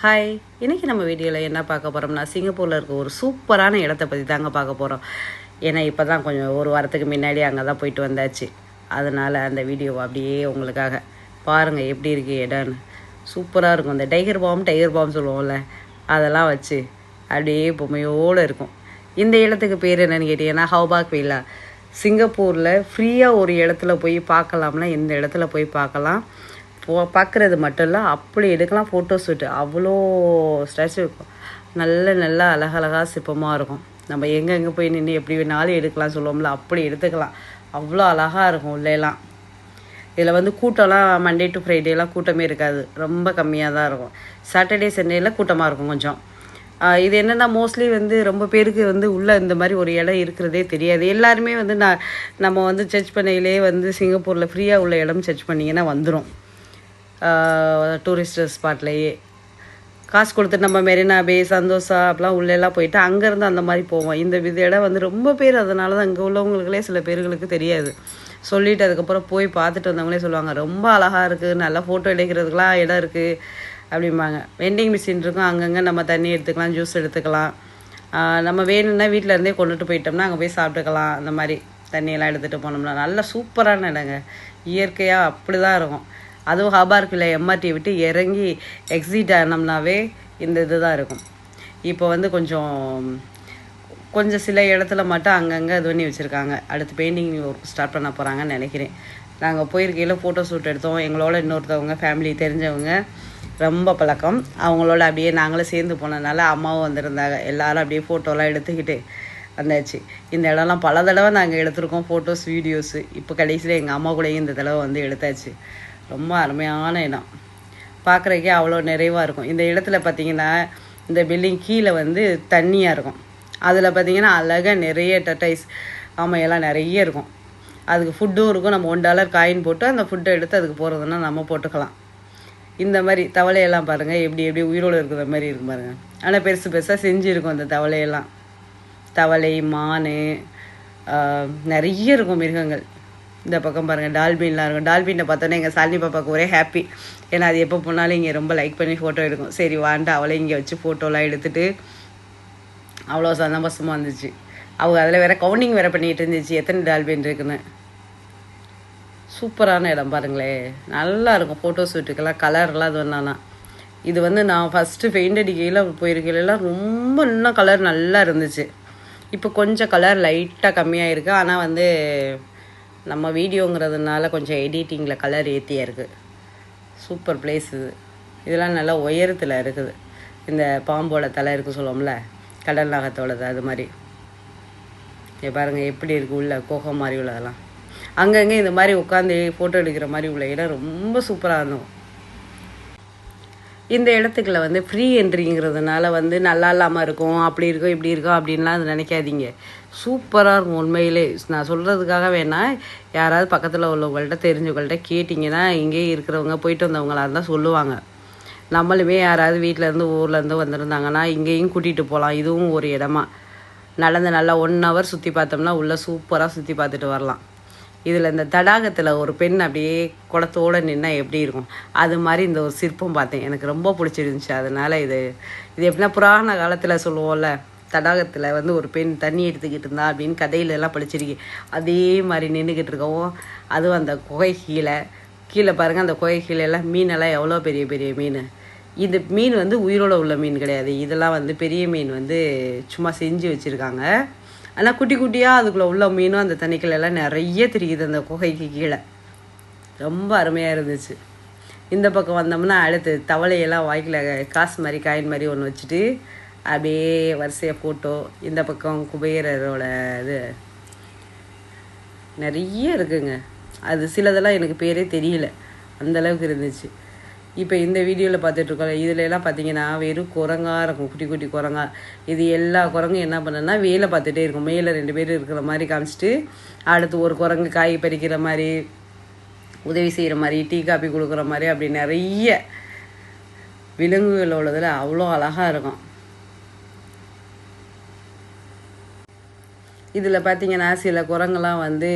Hi இன்றைக்கி நம்ம வீடியோவில் என்ன பார்க்க போகிறோம்னா சிங்கப்பூரில் இருக்க ஒரு சூப்பரான இடத்த பற்றி தாங்க பார்க்க போகிறோம் ஏன்னா இப்போ தான் கொஞ்சம் ஒரு வாரத்துக்கு முன்னாடி அங்கே தான் போயிட்டு வந்தாச்சு. அதனால் அந்த வீடியோவை அப்படியே உங்களுக்காக பாருங்கள் எப்படி இருக்குது இடம்னு. சூப்பராக இருக்கும். இந்த டைகர் பாம் டைகர் பாம் சொல்லுவோம்ல அதெல்லாம் வச்சு அப்படியே பொம்மையோடு இருக்கும். இந்த இடத்துக்கு பேர் என்னென்னு கேட்டிங்கன்னா ஹவுபாக் வில்லா சிங்கப்பூரில் ஃப்ரீயாக ஒரு இடத்துல போய் பார்க்கலாம்னா இந்த இடத்துல போய் பார்க்கலாம். போ பார்க்குறது மட்டும் இல்லை அப்படி எடுக்கலாம் ஃபோட்டோ ஷூட்டு அவ்வளோ ஸ்டாச்சு இருக்கும். நல்ல நல்ல அழகழகாக சிற்பமாக இருக்கும். நம்ம எங்கெங்கே போய் நின்று எப்படி வேணாலும் எடுக்கலாம் சொல்லுவோம்ல அப்படி எடுத்துக்கலாம். அவ்வளோ அழகாக இருக்கும் உள்ளேலாம். இதில் வந்து கூட்டம்லாம் மண்டே டு ஃப்ரைடேலாம் கூட்டமே இருக்காது. ரொம்ப கம்மியாக தான் இருக்கும். சாட்டர்டே சண்டேயில் கூட்டமாக இருக்கும் கொஞ்சம். இது என்னென்னா மோஸ்ட்லி வந்து ரொம்ப பேருக்கு வந்து உள்ளே இந்த மாதிரி ஒரு இடம் இருக்கிறதே தெரியாது. எல்லாருமே வந்து நான் நம்ம வந்து சர்ச் பண்ணையிலே வந்து சிங்கப்பூரில் ஃப்ரீயாக உள்ள இடம் சர்ச் பண்ணிங்கன்னா வந்துடும் டூரிஸ்ட் ஸ்பாட்லேயே காசு கொடுத்து நம்ம மெரினா பே சந்தோஷா அப்படிலாம் உள்ளெல்லாம் போயிட்டு அங்கேருந்து அந்த மாதிரி போவோம். இந்த வித இடம் வந்து ரொம்ப பேர் அதனால தான் இங்கே உள்ளவங்களுக்குலே சில பேர்களுக்கு தெரியாது. சொல்லிட்டு அதுக்கப்புறம் போய் பார்த்துட்டு வந்தவங்களே சொல்லுவாங்க ரொம்ப அழகாக இருக்குது நல்லா ஃபோட்டோ எடுக்கிறதுக்கெலாம் இடம் இருக்குது அப்படிம்பாங்க. வெண்டிங் மிஷின் இருக்கும் அங்கங்கே நம்ம தண்ணி எடுத்துக்கலாம் ஜூஸ் எடுத்துக்கலாம். நம்ம வேணும்னா வீட்டில் இருந்தே கொண்டுட்டு போயிட்டோம்னா அங்கே போய் சாப்பிட்டுக்கலாம் அந்த மாதிரி தண்ணியெல்லாம் எடுத்துகிட்டு போனோம்னா. நல்ல சூப்பரான இடங்க. இயற்கையாக அப்படி தான் இருக்கும். அதுவும் ஹாபார்க்கில் எம்ஆர்டி விட்டு இறங்கி எக்ஸிட் ஆனோம்னாவே இந்த இது தான் இருக்கும். இப்போ வந்து கொஞ்சம் கொஞ்சம் சில இடத்துல மட்டும் அங்கங்கே இது பண்ணி வச்சுருக்காங்க. அடுத்து பெயிண்டிங் ஒர்க் ஸ்டார்ட் பண்ண போகிறாங்கன்னு நினைக்கிறேன். நாங்கள் போயிருக்கையில் ஃபோட்டோ ஷூட் எடுத்தோம். எங்களோட இன்னொருத்தவங்க ஃபேமிலி தெரிஞ்சவங்க ரொம்ப பழக்கம். அவங்களோட அப்படியே நாங்களும் சேர்ந்து போனதுனால அம்மாவும் வந்திருந்தாங்க. எல்லாரும் அப்படியே ஃபோட்டோலாம் எடுத்துக்கிட்டு வந்தாச்சு. இந்த இடம்லாம் பல தடவை நாங்கள் எடுத்திருக்கோம் ஃபோட்டோஸ் வீடியோஸு இப்போ கடைசியில் எங்கள் அம்மா கூடயும் இந்த தடவை வந்து எடுத்தாச்சு. ரொம்ப அருமையான இடம். பார்க்குறக்கே அவ்வளோ நிறைவாக இருக்கும். இந்த இடத்துல பார்த்தீங்கன்னா இந்த பில்டிங் கீழே வந்து தண்ணியாக இருக்கும். அதில் பார்த்தீங்கன்னா அழகாக நிறைய டட்டைஸ் ஆமையெல்லாம் நிறைய இருக்கும். அதுக்கு ஃபுட்டும் இருக்கும். நம்ம ஒன் டாலர் காயின் போட்டு அந்த ஃபுட்டை எடுத்து அதுக்கு போகிறதுனா நம்ம போட்டுக்கலாம். இந்த மாதிரி தவளையெல்லாம் பாருங்கள் எப்படி எப்படி உயிரோடு இருக்கிற மாதிரி இருக்கும் பாருங்கள் ஆனால் பெருசு பெருசாக செஞ்சுருக்கும் அந்த தவளையெல்லாம். தவளை மான் நிறைய இருக்கும் மிருகங்கள். இந்த பக்கம் பாருங்கள் டால்பின்லாம் இருக்கும். டால்பினை பார்த்தோன்னே எங்கள் சாலினி பாப்பாவுக்கு ஒரே ஹாப்பி ஏன்னா அது எப்போ போனாலும் இங்கே ரொம்ப லைக் பண்ணி ஃபோட்டோ எடுக்கும். சரி வாண்டா அவளை இங்கே வச்சு ஃபோட்டோலாம் எடுத்துட்டு அவ்வளோ சந்தோஷமாக இருந்துச்சு. அவங்க அதில் வேற கவுண்டிங் வேற பண்ணிகிட்டு இருந்துச்சு எத்தனை டால்பின் இருக்குன்னு. சூப்பரான இடம் பாருங்களேன் நல்லா இருக்கும் ஃபோட்டோ ஷூட்டுக்கெல்லாம் கலர்லாம் அது ஒன்றானா இது வந்து நான் ஃபஸ்ட்டு பெயிண்ட் அடிக்கையில் போயிருக்கையிலலாம் ரொம்ப இன்னும் கலர் நல்லா இருந்துச்சு. இப்போ கொஞ்சம் கலர் லைட்டாக கம்மியாக இருக்குது ஆனால் வந்து நம்ம வீடியோங்கிறதுனால கொஞ்சம் எடிட்டிங்கில் கலர் ஏற்றியாக இருக்குது சூப்பர் பிளேஸ் இது. இதெல்லாம் நல்லா உயரத்தில் இருக்குது. இந்த பாம்போட தலை இருக்கு சொல்லுவோம்ல கடல் நாகத்தோடது அது மாதிரி. பாருங்கள் எப்படி இருக்குது உள்ள கோகம் மாதிரி உள்ளதெல்லாம். அங்கங்கே இந்த மாதிரி உட்காந்து ஃபோட்டோ எடுக்கிற மாதிரி உள்ள இடம் ரொம்ப சூப்பராக இருந்தோம் இந்த இடத்துக்குள்ள வந்து ஃப்ரீ என்ட்ரிங்கிறதுனால வந்து நல்லா இல்லாமல் இருக்கும் அப்படி இருக்கும் இப்படி இருக்கும் அப்படின்லாம் அது நினைக்காதீங்க. சூப்பராக இருக்கும் உண்மையிலே. நான் சொல்கிறதுக்காக வேணால் யாராவது பக்கத்தில் உள்ளவங்கள்ட்ட தெரிஞ்சவங்கள்ட்ட கேட்டிங்கன்னா இங்கேயே இருக்கிறவங்க போயிட்டு வந்தவங்களா இருந்தால் சொல்லுவாங்க. நம்மளுமே யாராவது வீட்டிலேருந்து ஊர்லேருந்து வந்திருந்தாங்கன்னா இங்கேயும் கூட்டிகிட்டு போகலாம் இதுவும் ஒரு இடமா. நடந்து நல்லா ஒன் ஹவர் சுற்றி பார்த்தோம்னா உள்ளே சூப்பராக சுற்றி பார்த்துட்டு வரலாம். இதில் இந்த தடாகத்தில் ஒரு பெண் அப்படியே குளத்தோடு நின்னா எப்படி இருக்கும்? அது மாதிரி இந்த ஒரு சிற்பம் பார்த்தேன். எனக்கு ரொம்ப பிடிச்சிருந்துச்சு. அதனால் இது இது எப்படின்னா புராண காலத்தில் சொல்லுவோம்ல தடாகத்தில் வந்து ஒரு பெண் தண்ணி எடுத்துக்கிட்டு இருந்தா அப்படின்னு கதையிலெல்லாம் படிச்சிருக்கேன் அதே மாதிரி நின்றுக்கிட்டு இருக்கவும் அதுவும் அந்த குகை கீழே கீழே பாருங்கள் அந்த குகை கீழே எல்லாம் மீனெல்லாம் எவ்வளோ பெரிய பெரிய மீன். இது மீன் வந்து உயிரோட உள்ள மீன் கிடையாது. இதெல்லாம் வந்து பெரிய மீன் வந்து சும்மா செஞ்சு வச்சுருக்காங்க. ஆனால் குட்டி குட்டியாக அதுக்குள்ளே உள்ள மீனும் அந்த தண்ணிக்குள்ள எல்லாம் நிறைய தெரியுது அந்த குகைக்கு கீழே. ரொம்ப அருமையாக இருந்துச்சு. இந்த பக்கம் வந்தோம்னா அடுத்து தவளையெல்லாம் வாய்க்கில் காசு மாதிரி காயின் மாதிரி ஒன்று வச்சுட்டு அப்படியே வரிசையாக ஃபோட்டோ இந்த பக்கம் குபேரரோட இது. நிறைய இருக்குங்க. அது சிலதெல்லாம் எனக்கு பேரே தெரியல. அந்த அளவுக்கு இருந்துச்சு. இப்போ இந்த வீடியோவில் பார்த்துட்ருக்கோம் இதில் எல்லாம் பார்த்தீங்கன்னா வெறும் குரங்காக இருக்கும் குட்டி குட்டி குரங்கா. இது எல்லா குரங்கும் என்ன பண்ணுன்னா வேலை பார்த்துட்டே இருக்கும். மேலே ரெண்டு பேர் இருக்கிற மாதிரி காமிச்சிட்டு அடுத்து ஒரு குரங்கு காய் பறிக்கிற மாதிரி உதவி செய்கிற மாதிரி டீ காப்பி கொடுக்குற மாதிரி அப்படி நிறைய விலங்குகள் உள்ளதில் அவ்வளோ அழகாக இருக்கும். இதில் பார்த்தீங்கன்னா சில குரங்கெல்லாம் வந்து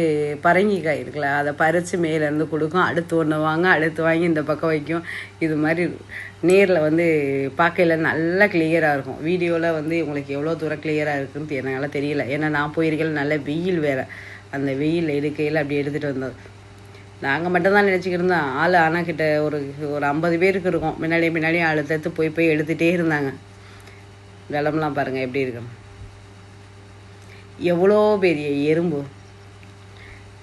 பரங்கிக்காய் இருக்குல்ல அதை பறித்து மேலேருந்து கொடுக்கும். அடுத்து ஒன்று வாங்க அடுத்து வாங்கி இந்த பக்கம் வைக்கும். இது மாதிரி நேரில் வந்து பார்க்கையில நல்லா கிளியராக இருக்கும். வீடியோவில் வந்து உங்களுக்கு எவ்வளோ தூரம் கிளியராக இருக்குன்னு என்னால் தெரியல. ஏன்னா நான் போயிருக்கேன் நல்ல வெயில் வேறு. அந்த வெயில் எடுக்கையில் அப்படி எடுத்துகிட்டு வந்தோம் நாங்கள் மட்டும்தான் நினச்சிக்கிட்டு இருந்தோம். ஆள் ஆனால் கிட்ட ஒரு ஒரு ஐம்பது பேருக்கு இருக்கும். முன்னாடி முன்னாடியே ஆள் தத்து போய் போய் எடுத்துகிட்டே இருந்தாங்க. வெள்ளம்லாம் பாருங்கள் எப்படி இருக்குன்னு எவ்வளோ பெரிய எறும்பு?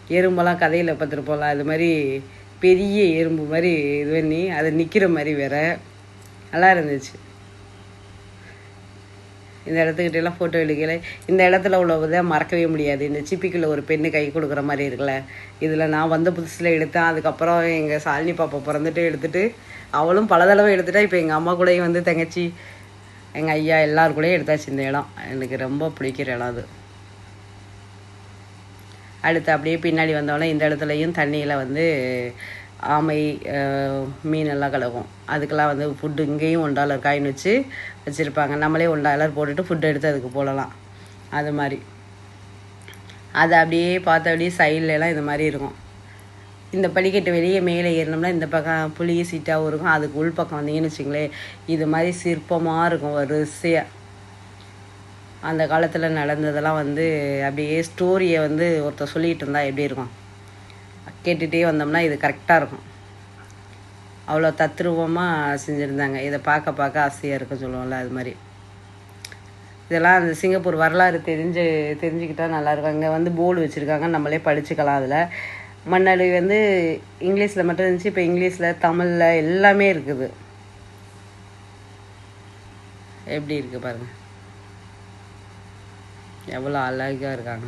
எறும்பெல்லாம் கதையில் பார்த்துட்டு போகலாம் அது மாதிரி பெரிய எறும்பு மாதிரி இது பண்ணி அது நிற்கிற மாதிரி வேற. நல்லா இருந்துச்சு. இந்த இடத்துக்கிட்டலாம் ஃபோட்டோ எடுக்கல. இந்த இடத்துல உள்ளதை மறக்கவே முடியாது. இந்த சிப்பிக்குள்ளே ஒரு பெண்ணு கை கொடுக்குற மாதிரி இருக்குல்ல. இதில் நான் வந்த புதுசில் எடுத்தேன். அதுக்கப்புறம் எங்கள் சாலினி பாப்பா பிறந்துட்டு எடுத்துட்டு அவளும் பல தடவை எடுத்துட்டா இப்போ எங்கள் அம்மா கூடயும் வந்து தங்கச்சி எங்கள் ஐயா எல்லார் கூடயும் எடுத்தாச்சு இந்த இடம். எனக்கு ரொம்ப பிடிக்கிற இடம் அது. அடுத்து அப்படியே பின்னாடி வந்தோடனே இந்த இடத்துலையும் தண்ணியில் வந்து ஆமை மீனெல்லாம் மீன் அதுக்கெல்லாம் வந்து ஃபுட்டு இங்கேயும் ஒன் டாலர் காயின் வச்சு வச்சுருப்பாங்க. நம்மளே ஒன் டாலர் போட்டுட்டு ஃபுட்டு எடுத்து அதுக்கு போடலாம். அது மாதிரி. அது அப்படியே பார்த்த அப்படியே சைட்லலாம் இது மாதிரி இருக்கும். இந்த படிக்கட்டு வெளியே மேலே ஏறினோம்னா இந்த பக்கம் புளி சீட்டாகவும் இருக்கும் அதுக்கு உள் பக்கம் வந்தீங்கன்னு வச்சுங்களேன் இது மாதிரி சிற்பமாக இருக்கும் வரிசையாக அந்த காலத்தில் நடந்ததெல்லாம் வந்து அப்படியே ஸ்டோரியை வந்து ஒருத்தர் சொல்லிகிட்டு இருந்தால் எப்படி இருக்கும்? கேட்டுகிட்டே வந்தோம்னா இது கரெக்டாக இருக்கும். அவ்வளோ தத்ரூபமாக செஞ்சுருந்தாங்க. இதை பார்க்க பார்க்க ஆசையாக இருக்கும் சொல்லுவோம்ல அது மாதிரி. இதெல்லாம் அந்த சிங்கப்பூர் வரலாறு தெரிஞ்சு தெரிஞ்சுக்கிட்டா நல்லாயிருக்கும் இங்கே வந்து போர்டு வச்சுருக்காங்க. நம்மளே படிச்சுக்கலாம் அதில். முன்னாடி வந்து இங்கிலீஷில் மட்டும் இருந்துச்சு இப்போ இங்கிலீஷில் தமிழில் எல்லாமே இருக்குது. எப்படி இருக்குது பாருங்கள் எவ்வளோ அழகாக இருக்காங்க.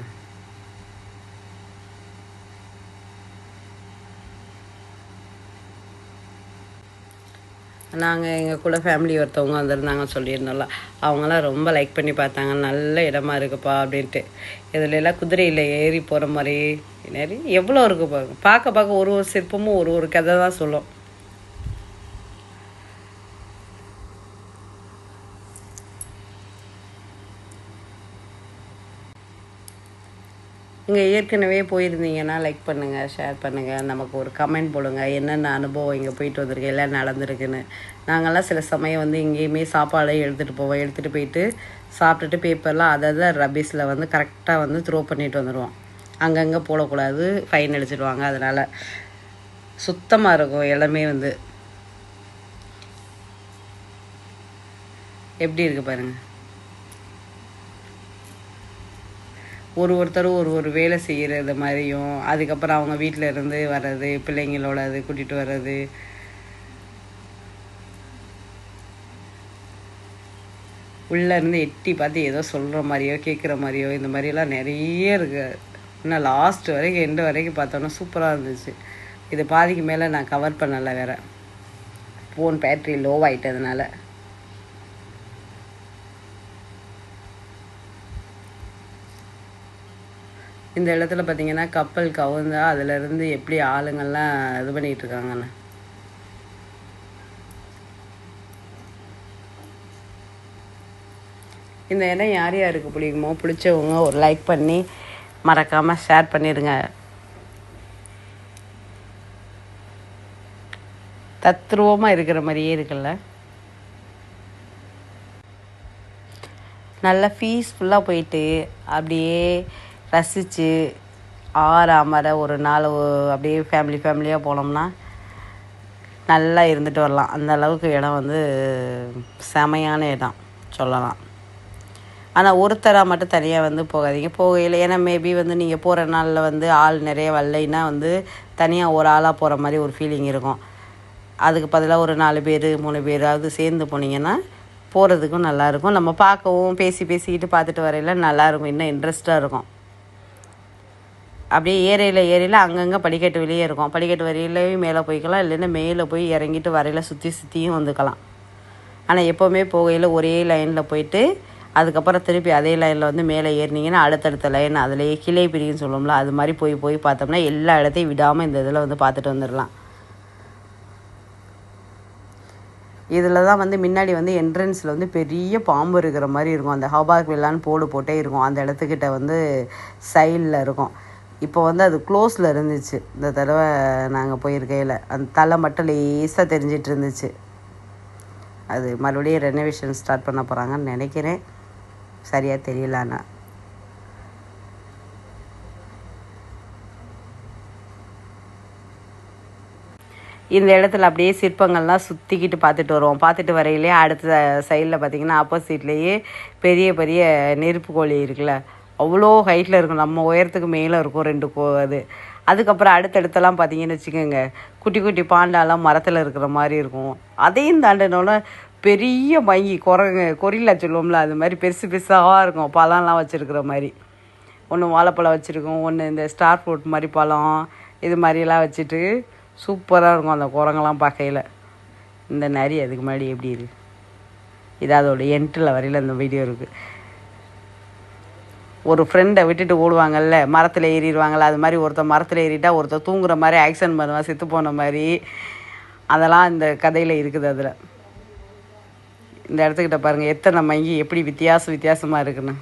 நாங்கள் எங்கள் கூட ஃபேமிலி ஒருத்தவங்க வந்திருந்தாங்க சொல்லியிருந்தோம்ல. அவங்களாம் ரொம்ப லைக் பண்ணி பார்த்தாங்க. நல்ல இடமா இருக்குப்பா அப்படின்ட்டு. இதில் எல்லாம் குதிரையில் ஏறி போகிற மாதிரி. நிறைய எவ்வளோ இருக்கு பாருங்க. பார்க்க பார்க்க ஒரு ஒரு சிற்பமும் ஒரு ஒரு கதை தான் சொல்லும். இங்கே ஏற்கனவே போயிருந்தீங்கன்னா லைக் பண்ணுங்கள் ஷேர் பண்ணுங்கள் நமக்கு ஒரு கமெண்ட் போடுங்க. என்னென்ன அனுபவம் இங்கே போயிட்டு வந்திருக்கு எல்லாம் நடந்திருக்குன்னு. நாங்கள்லாம் சில சமயம் வந்து இங்கேயுமே சாப்பாடை எடுத்துகிட்டு போவோம். எடுத்துகிட்டு போயிட்டு சாப்பிட்டுட்டு பேப்பர்லாம் அதை ரபீஸில் வந்து கரெக்டாக வந்து த்ரோ பண்ணிட்டு வந்துடுவோம் அங்கங்கே போடக்கூடாது ஃபைன் அடிச்சிடுவாங்க. அதனால் சுத்தமாக இருக்கும் எல்லாமே வந்து. எப்படி இருக்குது பாருங்கள் ஒரு ஒருத்தரும் ஒரு ஒரு வேலை செய்கிறது மாதிரியும் அதுக்கப்புறம் அவங்க வீட்டில் இருந்து வர்றது பிள்ளைங்களோட அது கூட்டிகிட்டு வர்றது. உள்ளே இருந்து எட்டி பார்த்து ஏதோ சொல்கிற மாதிரியோ கேட்குற மாதிரியோ இந்த மாதிரியெல்லாம் நிறைய இருக்கு. இன்னும் லாஸ்ட் வரைக்கும் எண்டு வரைக்கும் பார்த்தோன்னா சூப்பராக இருந்துச்சு. இது பாதிக்கு மேலே நான் கவர் பண்ணலை வேற. ஃபோன் பேட்ரி லோ ஆயிட்டதுனால. இந்த இடத்துல பார்த்தீங்கன்னா கப்பல் கவுந்தா அதிலிருந்து எப்படி ஆளுங்கள்லாம் இது பண்ணிட்டு இருக்காங்கன்னு இந்த இடம் யார் யாருக்கு பிடிக்குமோ பிடிச்சவங்க ஒரு லைக் பண்ணி மறக்காமல் ஷேர் பண்ணிடுங்க. தத்ரூபமாக இருக்கிற மாதிரியே இருக்குல்ல. நல்லா பீஸ்ஃபுல்லாக போயிட்டு அப்படியே ரசித்து ஆறாமற ஒரு நாள் அப்படியே ஃபேமிலி ஃபேமிலியாக போனோம்னா நல்லா இருந்துட்டு வரலாம். அந்த அளவுக்கு இடம் வந்து செமையான இடம் சொல்லலாம். ஆனால் ஒருத்தராக மட்டும் தனியாக வந்து போகாதீங்க. போகையில் ஏன்னா மேபி வந்து நீங்கள் போகிற நாளில் வந்து ஆள் நிறைய வரலைன்னா வந்து தனியாக ஒரு ஆளாக போகிற மாதிரி ஒரு ஃபீலிங் இருக்கும். அதுக்கு பதிலாக ஒரு நாலு பேர் மூணு பேராவது சேர்ந்து போனீங்கன்னா போகிறதுக்கும் நல்லாயிருக்கும் நம்ம பார்க்கவும் பேசி பேசிக்கிட்டு பார்த்துட்டு வரையில நல்லாயிருக்கும் இன்னும் இன்ட்ரெஸ்ட்டாக இருக்கும். அப்படியே ஏரியில் ஏரியில் அங்கங்கே படிக்கட்டு வெளியே இருக்கும். படிக்கட்டு வரையிலையும் மேலே போய்க்கலாம். இல்லைன்னா மேலே போய் இறங்கிட்டு வரையில சுற்றி சுற்றியும் வந்துக்கலாம். ஆனால் எப்போவுமே போகையில் ஒரே லைனில் போயிட்டு அதுக்கப்புறம் திருப்பி அதே லைனில் வந்து மேலே ஏறினீங்கன்னா அடுத்தடுத்த லைன் அதிலேயே கிளை பிரின்னு சொல்லுவோம்ல அது மாதிரி போய் போய் பார்த்தோம்னா எல்லா இடத்தையும் விடாமல் இந்த இதில் வந்து பார்த்துட்டு வந்துடலாம். இதில் தான் வந்து முன்னாடி வந்து என்ட்ரன்ஸில் வந்து பெரிய பாம்பு இருக்கிற மாதிரி இருக்கும். அந்த ஹபாக் வில்லான்னு போடு போட்டே இருக்கும். அந்த இடத்துக்கிட்ட வந்து சைடில் இருக்கும். இப்போ வந்து அது க்ளோஸில் இருந்துச்சு. இந்த தடவை நாங்கள் போயிருக்கையில். அந்த தலை மட்டும் லேசாக தெரிஞ்சிட்டு இருந்துச்சு. அது மறுபடியும் ரெனோவேஷன் ஸ்டார்ட் பண்ண போகிறாங்கன்னு நினைக்கிறேன். சரியாக தெரியல இந்த இடத்துல அப்படியே சிற்பங்கள்லாம் சுற்றிக்கிட்டு பார்த்துட்டு வருவோம். பார்த்துட்டு வரையிலே அடுத்த சைடில் பார்த்தீங்கன்னா ஆப்போசிட்லேயே பெரிய பெரிய நெருப்பு கோழி இருக்குல்ல. அவ்வளோ ஹைட்டில் இருக்கும். நம்ம உயரத்துக்கு மேலே இருக்கும் ரெண்டு கோ அது. அதுக்கப்புறம் அடுத்தடுத்தெல்லாம் பார்த்தீங்கன்னு வச்சுக்கோங்க. குட்டி குட்டி பாண்டாலாம் மரத்தில் இருக்கிற மாதிரி இருக்கும். அதையும் தாண்டினோன்னா பெரிய மங்கி குரங்கு கொரில்லா சொல்லுவோம்ல அது மாதிரி பெருசு பெருசாக இருக்கும். பழம்லாம் வச்சுருக்கிற மாதிரி. ஒன்று வாழைப்பழம் வச்சுருக்கோம் ஒன்று இந்த ஸ்டார் ஃப்ரூட் மாதிரி பழம் இது மாதிரிலாம் வச்சுட்டு சூப்பராக இருக்கும் அந்த குரங்கெல்லாம் பார்க்கையில். இந்த நரி அதுக்கு முன்னாடி எப்படி இருக்குது இது அதோடய என்ட்டில் வரையில் இந்த வீடியோ இருக்குது ஒரு ஃப்ரெண்டை விட்டுட்டு ஓடுவாங்கல்ல மரத்தில் ஏறிடுவாங்கள்ல அது மாதிரி ஒருத்தர் மரத்தில் ஏறிட்டா ஒருத்தர் தூங்குற மாதிரி ஆக்சிடென்ட் பண்ணுவான் செத்து போன மாதிரி. அதெல்லாம் இந்த கதையில் இருக்குது அதில். இந்த இடத்துக்கிட்ட பாருங்கள் எத்தனை மங்கி எப்படி வித்தியாச வித்தியாசமாக இருக்குன்னு.